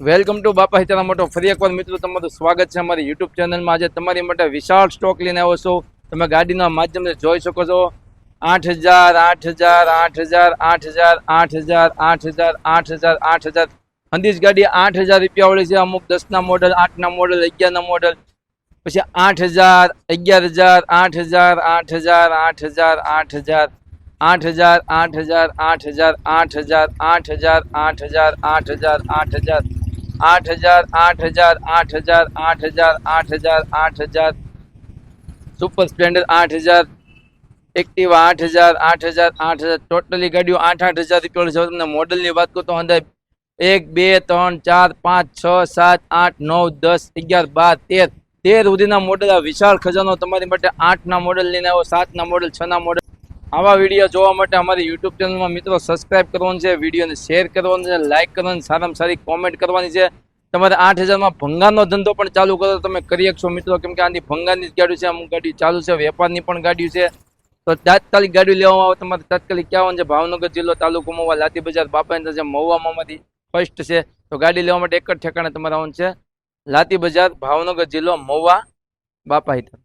Welcome to બાપા હિતાના મોટો ફરી એકવાર મિત્રો તમારું સ્વાગત છે અમારી યુટ્યુબ ચેનલમાં આજે તમારી માટે વિશાળ સ્ટોક લઈને આવો છો તમે ગાડીના માધ્યમથી જોઈ શકો છો આઠ હજાર આઠ હજાર આઠ હજાર આઠ હજાર આઠ હજાર આઠ હજાર આઠ હજાર આઠ હજાર હંદીજ ગાડી આઠ હજાર રૂપિયા વાળી છે અમુક દસના મોડલ આઠના મોડલ અગિયારના મોડલ પછી આઠ હજાર અગિયાર હજાર આઠ હજાર આઠ હજાર આઠ હજાર આઠ હજાર આઠ હજાર આઠ હજાર આઠ હજાર આઠ હજાર આઠ હજાર આઠ હજાર આઠ હજાર આઠ હજાર આઠ હજાર આઠ હજાર આઠ હજાર આઠ હજાર આઠ હજાર આઠ હજાર. સુપર સ્પ્લેન્ડર આઠ હજાર એક્ટિવા આઠ હજાર આઠ હજાર આઠ હજાર. ટોટલી ગાડીઓ આઠ આઠ હજાર રૂપિયા છે. તમને મોડલની વાત કરું તો અંદર એક, બે, ત્રણ, ચાર, પાંચ, છ, સાત, આઠ, નવ, દસ, અગિયાર, બાર, તેર. તેર સુધીના મોડલ આ વિશાળ ખજાનો તમારી માટે આઠના મોડલ લઈને આવો, સાતના મોડલ, છના મોડલ. આવા વીડિયો જોવા માટે અમારી યુટ્યુબ ચેનલમાં મિત્રો સબસ્ક્રાઇબ કરવાનું છે વિડીયોને શેર કરવાનું છે લાઇક કરવાની સારામાં સારી કોમેન્ટ કરવાની છે. તમારે આઠ હજારમાં ભંગારનો ધંધો પણ ચાલુ કરો, તમે કરી શકશો મિત્રો. કેમ કે આની ભંગારની જ ગાડી છે, અમુક ગાડી ચાલુ છે, વેપારની પણ ગાડી છે. તો તાત્કાલિક ગાડી લેવામાં આવે, તમારે તાત્કાલિક ક્યાં છે? ભાવનગર જિલ્લો તાલુકો મોવા લાતી બજાર બાપાની છે મહુવામાંથી ફર્સ્ટ છે. તો ગાડી લેવા માટે એક જ ઠેકાણે તમારે આવવાનું છે. લાતી બજાર, ભાવનગર જિલ્લો મહુવા, બાપા હિતર